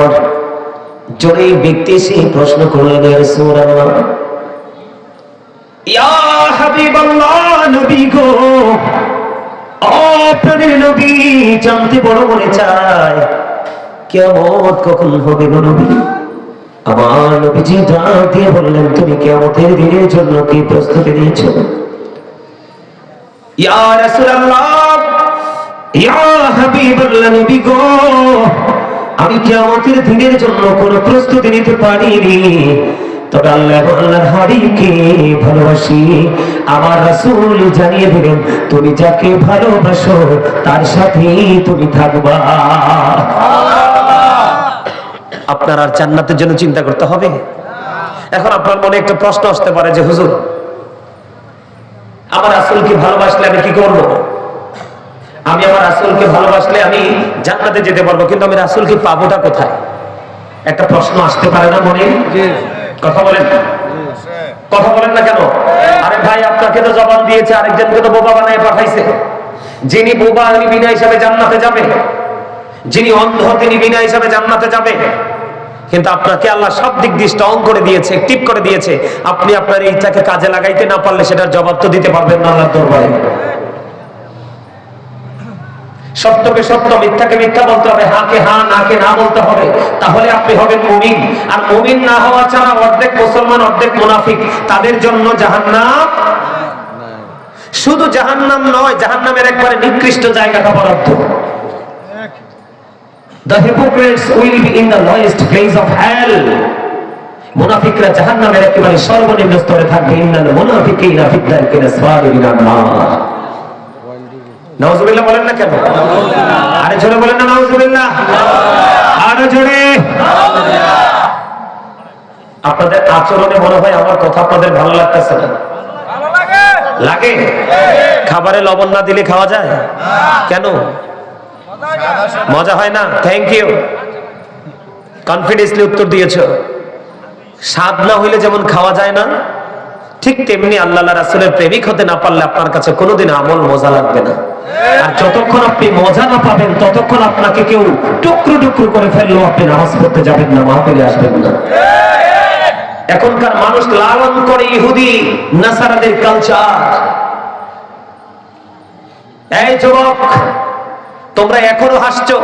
আমার জোরে ব্যক্তি প্রশ্ন করলেন জানতে বড় চায় কখন হবে গো নবী? আমার নবীজি বললেন, তুমি কেমতের দিনের জন্য কি প্রস্তুতি নিয়েছ? ইয়া রাসূলুল্লাহ, ইয়া হাবিবাল্লাহ নবী গো আমি কেমতের দিনের জন্য কোনো প্রস্তুতি নিতে পারিনি। তুমি যাকে ভালোবাসো, তার তুমি থাকবা। আপনার আর জন্য চিন্তা করতে হবে? এখন আপনার মনে একটা প্রশ্ন আসতে পারে যে, হুজুর, আমার রাসূলকে ভালোবাসলে আমি কি করব? আমি আমার রাসূলকে ভালোবাসলে আমি জান্নাতে যেতে পারব কিন্তু আমি রাসূলকে পাবোটা কোথায়? একটা প্রশ্ন আসতে পারে না মনে? কথা বলেন। কথা বলেন না কেন? আরে ভাই আপনাকে তো জবাব দিয়েছে আরেকজনকে তো বোবা বানায় পাঠাইছে। যিনি বোবা তিনি বিনা হিসাবে জান্নাতে যাবে। যিনি অন্ধ তিনি বিনা হিসাবে জান্নাতে যাবে। কিন্তু আপনাকে আল্লাহ সব দিক দিয়ে স্ট্রং করে দিয়েছে টিপ করে দিয়েছে। আপনি আপনার এইটাকে কাজে লাগাইতে না পারলে সেটার জবাব তো দিতে পারবেন না আল্লাহর দরবারে। সত্যকে সত্য, মিথ্যাকে মিথ্যা বলতে হবে, হাকে হা, নাকে না বলতে হবে। তাহলে আপনি হবেন মুমিন। আর মুমিন না হওয়া ছাড়া অর্ধেক মুসলমান, অর্ধেক মুনাফিক। তাদের জন্য জাহান্নাম শুধু জাহান্নাম নয়, জাহান্নামের একবারে নিকৃষ্ট জায়গাটা বরাদ্দ। The hypocrites will be in the lowest place of hell. মুনাফিকরা জাহান্নামের একেবারে সর্বনিম্ন স্তরে থাকবে। ইন্নাল মুনাফিকিনা ফিদ দারকিল আসফালি নার। নাউজুবিল্লাহ বলেন না কেন? আরে জোরে বলেন না নাউজুবিল্লাহ আরও জোরে। আপনাদের আচরণে মনে হয় আমার কথা আপনাদের ভালো লাগতেছে না? লাগে? খাবারে লবণ না দিলে খাওয়া যায়? কেন? মজা হয় না? থ্যাংক ইউ কনফিডেন্সলি উত্তর দিয়েছ। স্বাদ না হইলে যেমন খাওয়া যায় না ঠিক তেমনি আল্লাহ রাসুলের প্রেমিক হতে না পারলে আপনার কাছে কোনোদিন আমল মজা লাগবে না। আর যতক্ষণ আপনি মজা না পাবেন, ততক্ষণ আপনাকে কেউ টুকরো টুকরো করে ফেললেও আপনি নামাজ পড়তে যাবেন না, মাহফিলে আসবেন না। এখনকার মানুষ লালন করে ইহুদি, নাসারাদের কালচার এই যুবক, তোমরা এখনও হাসছো?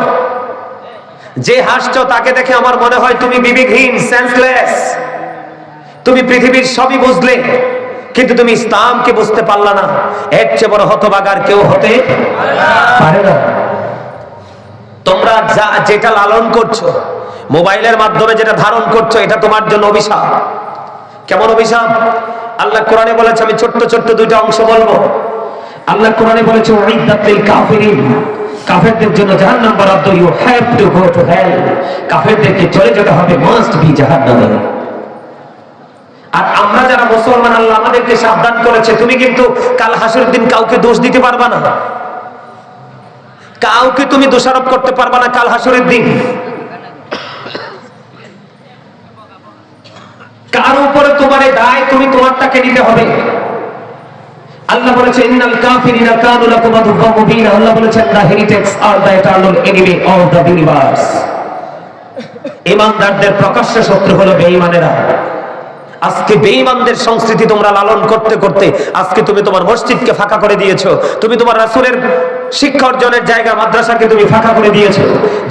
যে হাসছো তাকে দেখে আমার মনে হয় তুমি বিবেকহীন সেন্সলেস তুমি পৃথিবীর সবই বুঝলে, কিন্তু তুমি ইসলামকে বুঝতে পারলা না। এর চেয়ে বড় হতবাগার কেউ হতে পারে না। তোমরা যা, যেটা লালন করছ, মোবাইলের মাধ্যমে যেটা ধারণ করছ, এটা তোমার জন্য অভিশাপ। কেমন অভিশাপ? আল্লাহ কোরআনে বলেছে, আমি ছোট্ট ছোট্ট দুইটা অংশ বলব। আল্লাহ কোরআনে বলেছে উইদাতিল কাফিরিন। কাফেরদের জন্য জাহান্নাম বরাদ্দ you have to go to hell কাফেরদেরকে চলে যেতে হবে, মাস্ট বি জাহান্নামে। আর আমরা যারা মুসলমান, আল্লাহ আমাদেরকে সাবধান করেছে। তুমি কিন্তু কাল হাসুর দিন কাউকে দোষ দিতে পারবা না। কাউকে তুমি দোষারোপ করতে পারবা না কাল হাসুরের দিন। কার উপরে তোমার দায় তুমি তোমারটাকে নিতে হবে। বলেছে আর ইমানদারদের প্রকাশ্য শত্রু হলো বেঈমানেরা। আজকে বেঈমানদের সংস্কৃতি তোমরা লালন করতে করতে আজকে তুমি তোমার মসজিদকে ফাঁকা করে দিয়েছ। তুমি তোমার রাসূলের শিক্ষা অর্জনের জায়গা মাদ্রাসাকে তুমি ফাঁকা করে দিয়েছ।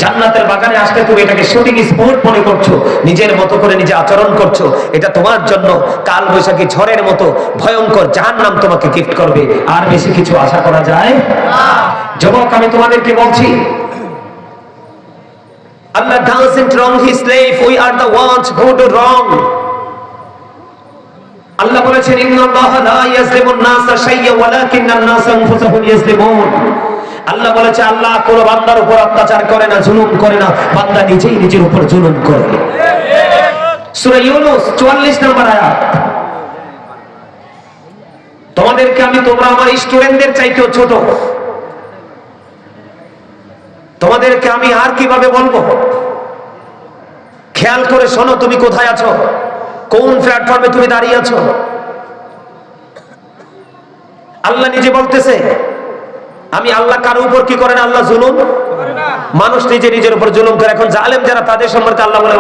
জান্নাতের বাগানে আসতে তুমি এটাকে শুটিং স্পট মনে করছ, নিজের মতো করে নিজে আচরণ করছ। এটা তোমার জন্য কাল বৈশাখী ঝড়ের মতো ভয়ঙ্কর জাহান্নাম তোমাকে গিফট করবে। আর বেশি কিছু আশা করা যায়? যুবক, আমি তোমাদেরকে বলছি Allah doesn't wrong his slave, we are the ones who do wrong আল্লাহ বলেছেন লা ইয়াজলিমুন নাসা ওয়ালাকিন্নান নাসা আনফুসাহুম ইয়াজলিমুন। আল্লাহ বলেছে, আল্লাহ কোন বান্দার উপর অত্যাচার করে না, জুলুম করে না, বান্দা নিজেই নিজের উপর জুলুম করে। সূরা ইউনূস 44 নম্বর আয়াত। তোমাদেরকে আমি, তোমরা আমার স্টুডেন্টদের চাইতেও ছোট। তোমাদেরকে আমি আর কীভাবে বলব? খেয়াল করে শোনো, তুমি কোথায় আছো? কোন প্ল্যাটফর্মে তুমি দাঁড়িয়ে আছো? আল্লাহ নিজে বলতেছে, আমি আল্লাহ কারও উপর কি করেন আল্লাহ জুলুম? মানুষ নিজে নিজের উপর জুলুম করে। এখন জালেম যারা, তাদের সম্পর্কে আল্লাহ বলে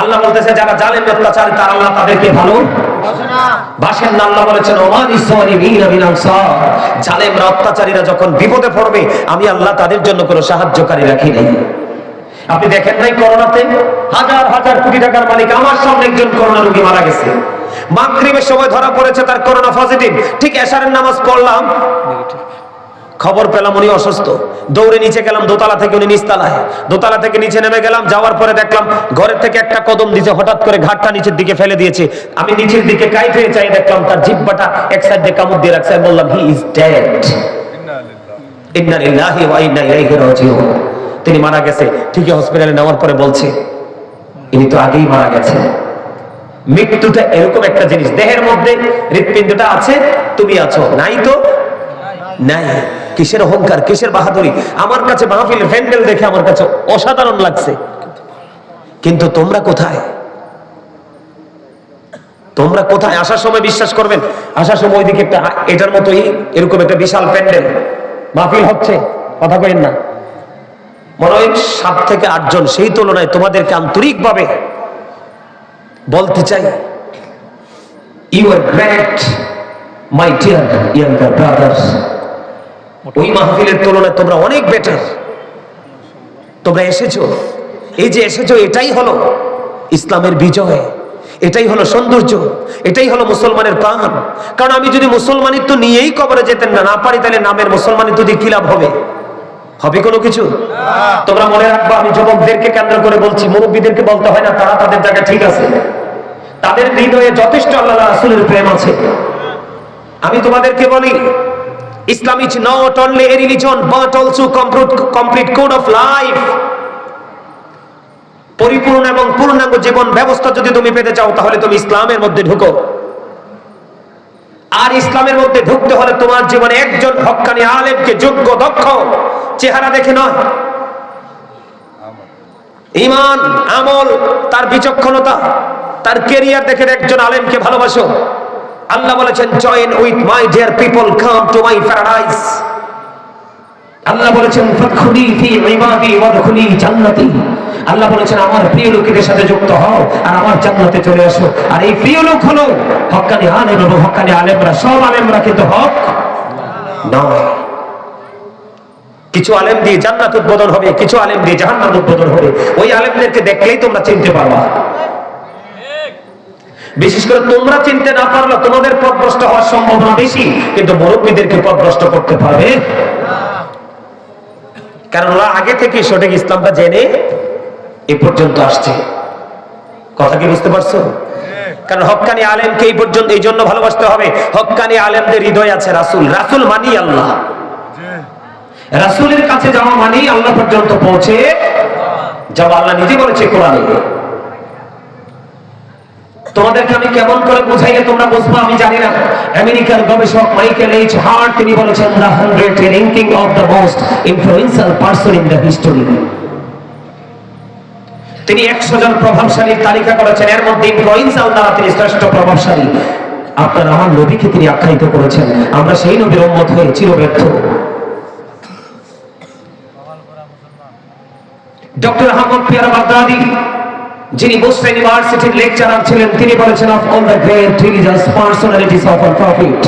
আল্লাহু বলতেছে, যারা জালেম অত্যাচারী, তার আল্লাহ তাদেরকে ভালো বাসেন না। আল্লাহ বলেছেন, ওমান ইসওয়ালিমিন মিন আনসার। জালেমরা অত্যাচারীরা যখন বিপদে পড়বে, আমি আল্লাহ তাদের জন্য কোনো সাহায্যকারী রাখি নাই। আপনি দেখেন নাই করোনাতে? হাজার হাজার কোটি টাকার মালিক। আমার সামনে একজন করোনা রোগী মারা গেছে। মাগরিবের সময় ধরা পড়েছে তার করোনা পজিটিভ ঠিক এশারের নামাজ পড়লাম। খবর পেলাম উনি অসুস্থ। দৌড়ে নিচে গেলাম দোতলা থেকে উনি নিচতলায়। দোতলা থেকে নিচে নেমে গেলাম যাওয়ার পরে দেখলাম ঘরের থেকে একটা কদম দিয়েছে হঠাৎ করে ঘাটটা নিচের দিকে ফেলে দিয়েছে। আমি নিচের দিকে কাইট হয়ে চাই দেখলাম তার জিব্বাটা এক সাইড দিয়ে কামড় দিয়ে রাখছে। আমি বললাম হি ইজ ডেড ইন্না লিল্লাহি ওয়া ইন্না ইলাইহি রাজিউন। তিনি মারা গেছে। ঠিকই হসপিটালে নেওয়ার পরে বলছে, ইনি তো আগেই মারা গেছে মৃত্যুটা এরকম একটা জিনিস। দেহের মধ্যে হৃৎপিণ্ডটা আছে, তুমি আছো। নাই তো? নাই। কিসের অহংকার? কিসের বাহাদুরি? আমার কাছে মাহফিল ভ্যান্ডেল দেখে আমার কাছে অসাধারণ লাগছে। কিন্তু তোমরা কোথায়? তোমরা কোথায়? আসার সময় বিশ্বাস করবেন। আসার সময় ওইদিকে একটা, এটার মতোই এরকম একটা বিশাল প্যান্ডেল। মাহফিল হচ্ছে। কথা কইেন না। মনে হয় সাত থেকে আটজন সেই তুলনায় তোমাদেরকে আন্তরিকভাবে বলতে চাই। You are great my dear younger brothers ওই মাহফিলের তুলনায় তোমরা অনেক বেটার তোমরা এসেছ। এই যে এসেছ, এটাই হলো ইসলামের বিজয়। এটাই হলো সৌন্দর্য। এটাই হলো মুসলমানের প্রাণ। কারণ আমি যদি মুসলমানিত্ব নিয়েই কবরে যেতেন না না পারি, তাহলে নামের মুসলমানিত্ব দিয়ে কি লাভ হবে? হবে কোনো কিছু? তোমরা মনে রাখবা, আমি যুবকদেরকে কেন্দ্র করে বলছি, মুরব্বীদেরকে বলতে হয় না, তারা তাদের জায়গায় ঠিক আছে। তাদের হৃদয়ে যথেষ্ট আল্লাহ রাসূলের প্রেম আছে। আমি তোমাদেরকে বলি, Islam is not only a religion but also complete complete code of life পরিপূর্ণ এবং পূর্ণাঙ্গ জীবন ব্যবস্থা যদি তুমি পেতে চাও, তাহলে তুমি ইসলামের মধ্যে ঢুকো। আর ইসলামের মধ্যে ঢুকতে হলে তোমার জীবনে একজন হক্কানি আলেমকে যোগ্য, দক্ষ। চেহারা দেখে নয়। ইমান, আমল, তার বিচক্ষণতা, তার কেরিয়ার দেখে একজন আলেমকে ভালোবাসো। আল্লাহ বলেছেন join with my dear people come to my paradise আল্লাহ বলেছেন ফাদখুলি ফি ইবাদি ওয়াদখুলি জান্নাতি। আল্লাহ বলেছেন, আমার প্রিয় লোকেদের সাথে যুক্ত হও আর আমার জান্নাতে চলে আসো। আর এই প্রিয় লোক হলো হক্কানি আলেম এবং হক্কানি আলেমরা। সব আলেমরা কিন্তু হক নয়। কিছু আলেম দিয়ে জান্নাত উদ্বোধন হবে, কিছু আলেম দিয়ে জাহান্নাত উদ্বোধন হবে। ওই আলেমদেরকে দেখলেই তোমরা চিনতে পারবা। বিশেষ করে তোমরা চিনতে না পারলে তোমাদের পথভ্রষ্ট হওয়ার সম্ভাবনা বেশি, কিন্তু মুরব্বীদেরকে পথভ্রষ্ট করতে পারবে। কারণ ওরা আগে থেকে সঠিক ইসলামটা জেনে এ পর্যন্ত আসছে। কথা কি বুঝতে পারছ? কারণ হক্কানি আলেমকে এই পর্যন্ত এই জন্য ভালোবাসতে হবে। হক্কানি আলেমদের হৃদয় আছে রাসুল। রাসুল মানি আল্লাহ। রাসুলের কাছে যাওয়া মানেই আল্লাহ পর্যন্ত পৌঁছে যাওয়া। আল্লাহ নিজে বলেছে কোরআনে তোমাদেরকে আমি কেমন করে বুঝাইলে তোমরা বুঝব আমি জানি না। আমেরিকার গবেষক মাইকেল এইচ হার্ট, তিনি বলেছেন the hundred ranking of the most influential person in the history তিনি একশো জন প্রভাবশালীর তালিকা করেছেন। এর মধ্যে ইনফ্লুয়েন্সিয়াল দ্বারা তিনি শ্রেষ্ঠ প্রভাবশালী। আপনার আমার নবীকে তিনি আখ্যায়িত করেছেন। আমরা সেই নবীর উম্মত হয়ে চিরব্যর্থ। ডক্টর আহমদ পিয়ার বাগদাদি, যিনি বুস্ট ইউনিভার্সিটির লেকচারার ছিলেন, তিনি বলেছেন of all the great religious personalities of our prophet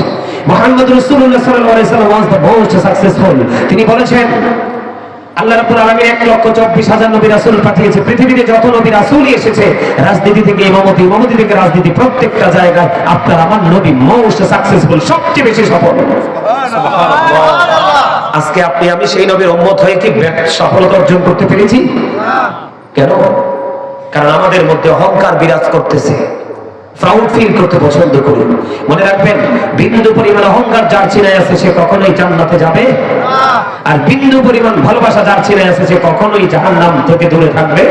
Muhammad রাসূলুল্লাহ সাল্লাল্লাহু আলাইহি ওয়াসাল্লাম ওয়াজ দ্য মোস্ট সাকসেসফুল তিনি বলেছেন, আল্লাহ রাব্বুল আলামিন এক লক্ষ চব্বিশ হাজার নবী রাসূল পাঠিয়েছে। পৃথিবীতে যত নবী রাসূলই এসেছে, রাজনীতি থেকে ইমামতি ইমামতি থেকে রাজনীতি, প্রত্যেকটা জায়গায় আপনার, আমার নবী মোস্ট সাকসেসফুল সবচেয়ে বেশি সফল। আজকে আপনি, আমি সেই নবীর উম্মত হয়ে কি সফলতা অর্জন করতে পেরেছি? কেন? কারণ আমাদের মধ্যে অহংকার বিরাজ করতেছে। পরিমাণ যার কখনোই যার থাকবে।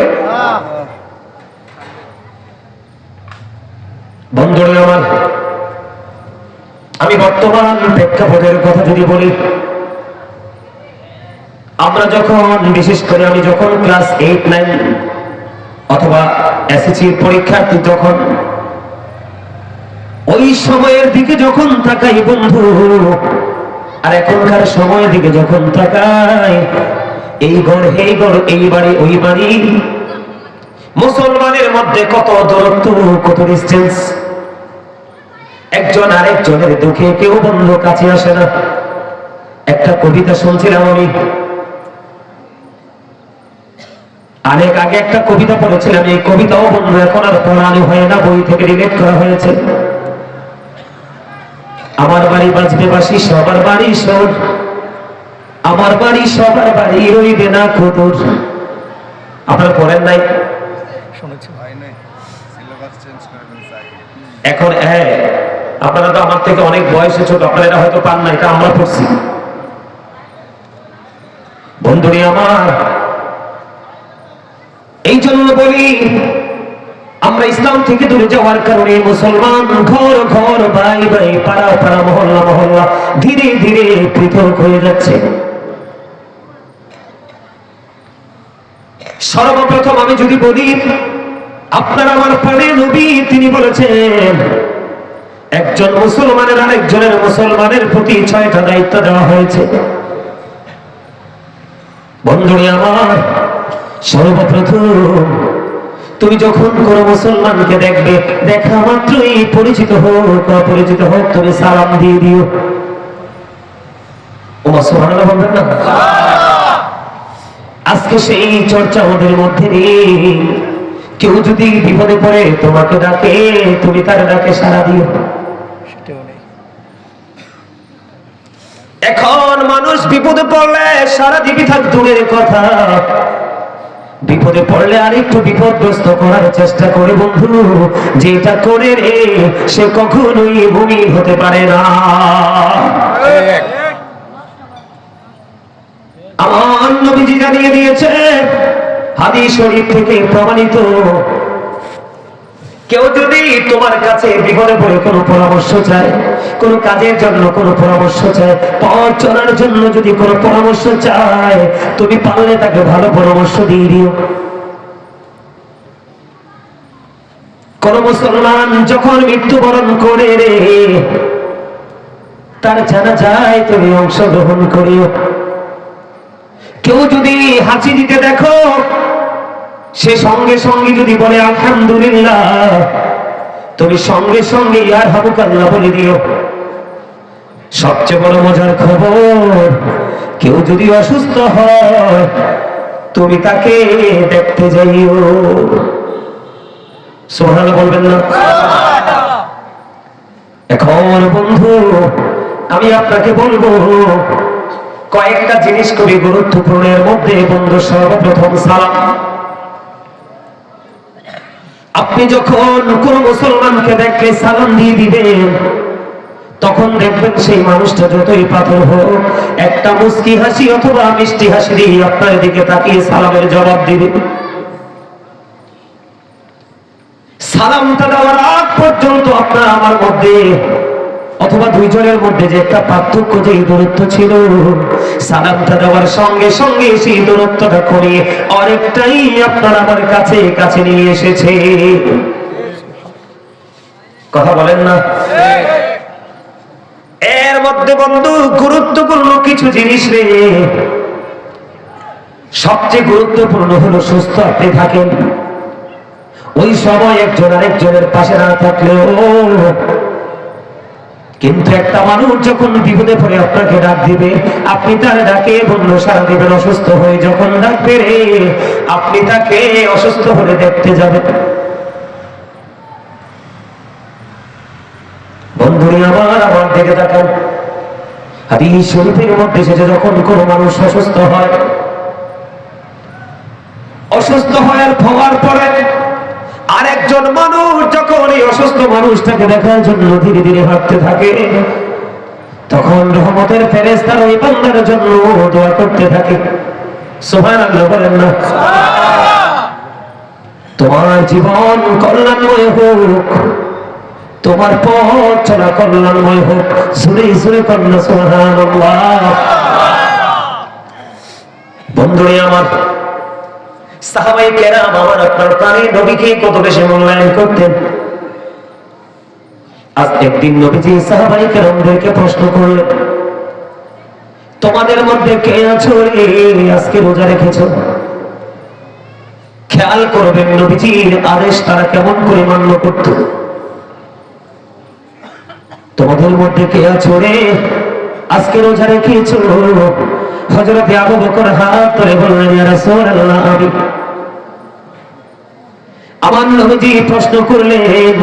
আমি বর্তমান প্রেক্ষাপটের কথা যদি বলি আমরা যখন, বিশেষ করে আমি যখন ক্লাস এইট নাইন অথবা এসএসসি পরীক্ষার্থী তখন, ওই সময়ের দিকে যখন তাকাই বন্ধু, আর এখনকার সময়ের দিকে যখন তাকাই, এই ঘর এই ঘর এই বাড়ি, ওই বাড়ি, মুসলমানের মধ্যে কত দূরত্ব, কত ডিস্টেন্স একজন আরেকজনের দুঃখে কেউ বন্ধু কাছে আসে না। একটা কবিতা শুনছিলাম আমি অনেক আগে একটা কবিতা পড়েছিলাম এই কবিতাও বন্ধু এখন আর পড়ানো হয় না বই থেকে রিলেট করা হয়েছে। আমার বাড়ি বাজবে বাসি সবার বাড়ি সর। আমার বাড়ি সবার বাড়ি রইবে না কুদুর। আপনারা পড়েন নাই? এখন হ্যাঁ আপনারা তো আমার থেকে অনেক বয়সে ছোট আপনারা এটা হয়তো পান না এটা আমরা পড়ছি। বন্ধুরি আমার জন্য বলি, আমরা ইসলাম থেকে দূরে যাওয়ার কারণে মুসলমান ঘর ঘর ভাই ভাই পাড়া পাড়া, মহল্লা মহল্লা ধীরে ধীরে পৃথক হয়ে যাচ্ছে। সর্বপ্রথম আমি যদি বলি, আপনার আমার প্রাণে নবী, তিনি বলেছেন, একজন মুসলমানের আরেকজনের মুসলমানের প্রতি ছয়টা দায়িত্ব দেওয়া হয়েছে। বন্ধুনি আমার সর্বপ্রথম তুমি যখন কোন মুসলমানকে দেখবে দেখা মাত্রই পরিচিত হোক অপরিচিত হোক তুমি সালাম দিয়ে দিও। বলবেন না? আজকে সেই চর্চা আমাদের মধ্যে নেই। কেউ যদি বিপদে পড়ে তোমাকে ডাকে তুমি তার ডাকে সারা দিও। এখন মানুষ বিপদে পড়লে সারা দিবি থাক দূরের কথা। বিপদে পড়লে আরেকটু বিপদগ্রস্ত করার চেষ্টা করে বন্ধু। যেটা করে রে, সে কখনোই ভূমি হতে পারে না। আমার নবীজি জানিয়ে দিয়েছে হাদিস শরীফ থেকে প্রমাণিত কেউ যদি তোমার কাছে বিপদে পড়ে কোনো পরামর্শ চায়, কোনো কাজের জন্য কোনো পরামর্শ চায়, পথ চলার জন্য যদি কোনো পরামর্শ চায়, তুমি পারলে তাকে ভালো পরামর্শ দিয়ে দিও। কোন মুসলমান যখন মৃত্যুবরণ করে রে, তার জানা যায় তুমি অংশগ্রহণ করিও। কেউ যদি হাসি দিতে দেখো সে সঙ্গে সঙ্গে যদি বলে, আলহামদুলিল্লাহ, তুমি সঙ্গে সঙ্গে ইয়ার হাবুকাল্লাহ বলে দিও। সবচেয়ে বড় মজার খবর, কেউ যদি অসুস্থ হয়, তুমি তাকে দেখতে যাইও। সোহান বলবেন না? এখন বন্ধু, আমি আপনাকে বলব, কয়েকটা জিনিস খুবই গুরুত্বপূর্ণের মধ্যে বন্ধু সর্বপ্রথম সালাম। আপনি যখন কোন মুসলমানকে দেখলে সালাম দিয়ে দিবেন, তখন দেখবেন সেই মানুষটা যতই পাথর হোক, একটা মুস্কি হাসি অথবা মিষ্টি হাসি দিয়ে আপনার দিকে তাকিয়ে সালামের জবাব দিবে। সালামটা দেওয়ার আগ পর্যন্ত আপনার আমার মধ্যে অথবা দুইজনের মধ্যে যে একটা পার্থক্য যে দূরত্ব ছিল, সালামটা দেওয়ার সঙ্গে সঙ্গে সেই দূরত্বটা করিয়ে অনেকটাই আপনার আমার কাছে কাছে নিয়ে এসেছে। কথা বলেন না? এর মধ্যে বন্ধু গুরুত্বপূর্ণ কিছু জিনিস রে। সবচেয়ে গুরুত্বপূর্ণ হলো সুস্থ আপনি থাকেন। ওই সময় একজন আরেকজনের পাশে না থাকলেও কিন্তু একটা মানুষ যখন বিপদে পড়ে আপনাকে ডাক দিবে, আপনি তার ডাকে বন্ধ সারা দিবেন অসুস্থ হয়ে যখন ডাকবে রে, আপনি তাকে অসুস্থ হলে দেখতে যাবেন। অসুস্থ হয়, অসুস্থ হওয়ার হওয়ার পরে আরেকজন মানুষ যখন এই অসুস্থ মানুষটাকে দেখার জন্য ধীরে ধীরে হাঁটতে থাকে, তখন রহমতের ফেরেস্তার ওই বান্দার জন্য দোয়া করতে থাকে। তোমার জীবন কল্যাণময় হোক, তোমার পথ চলা কল্যাণময় হোক, সুরে সুরে কন্যা সোহান বন্ধুরে আমার সাহাবাই আমার আপনার প্রাণী নবীকে কত বেশি মূল্যায়ন করতেন। আজ একদিন নবীজি সাহাবাই প্রশ্ন করলেন, তোমাদের মধ্যে কে আছো আজকে রোজা রেখেছো? খেয়াল করবেন নবীজির আদেশ তারা কেমন করে মান্য করত। তোমাদের মধ্যে কে আছো রে? আজকে রোজা রেখেছো? হজরতে আবু বকর হাত ধরে বললেন, ইয়া রাসূলুল্লাহ, আমি আমার নবীজি প্রশ্ন করলেন,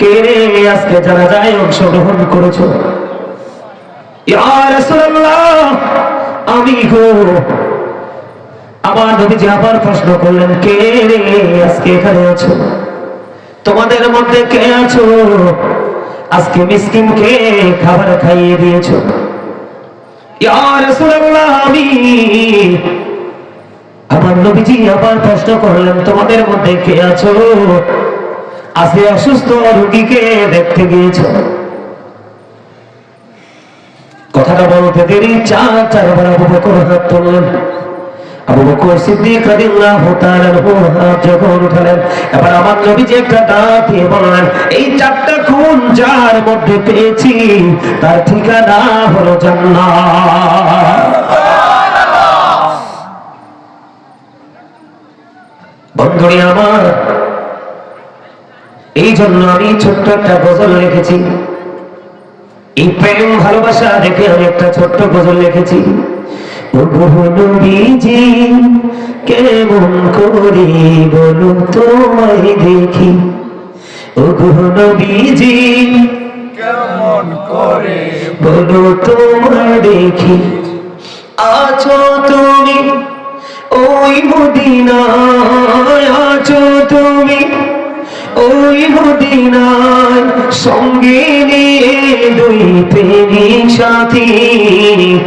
কে রে আজকে যারা যায় অংশগ্রহণ করেছ? ইয়া রাসূলুল্লাহ, আমি গো। আমার নবীজি আবার প্রশ্ন করলেন, কে রে আজকে এখানে আছো? তোমাদের মধ্যে কে আছো? আজকে মিসকিনকে খাবার খাইয়ে দিয়েছ? আমার নবীজি আবার প্রশ্ন করলেন, তোমাদের মধ্যে কে আছো? আজকে অসুস্থ রুগীকে দেখতে গিয়েছ? কথাটা বলতে দেরি চার চারবার আবু বকর হাত এবার আমার এই মধ্যে পেয়েছি, তার ঠিকানা হলো আমার এই জন্য আমি ছোট্ট একটা গজল লিখেছি। এই প্রেম ভালোবাসা দেখে আমি একটা ছোট্ট গজল লিখেছি। নবীজি কেমন করে বলো তোমায় দেখি? ও নবীজি কেমন করে বলো তোমায় দেখি। আছো তুমি ওই মদিনায় আছো তুমি ওই মদিনায় সঙ্গে নিয়ে দুই সাথী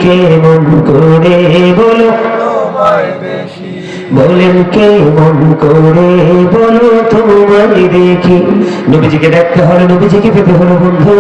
কেমন করে বলো? বলেন করে বলো দেখি। নবীজিকে দেখতে হলে নবীজিকে পেতে হলো বন্ধু।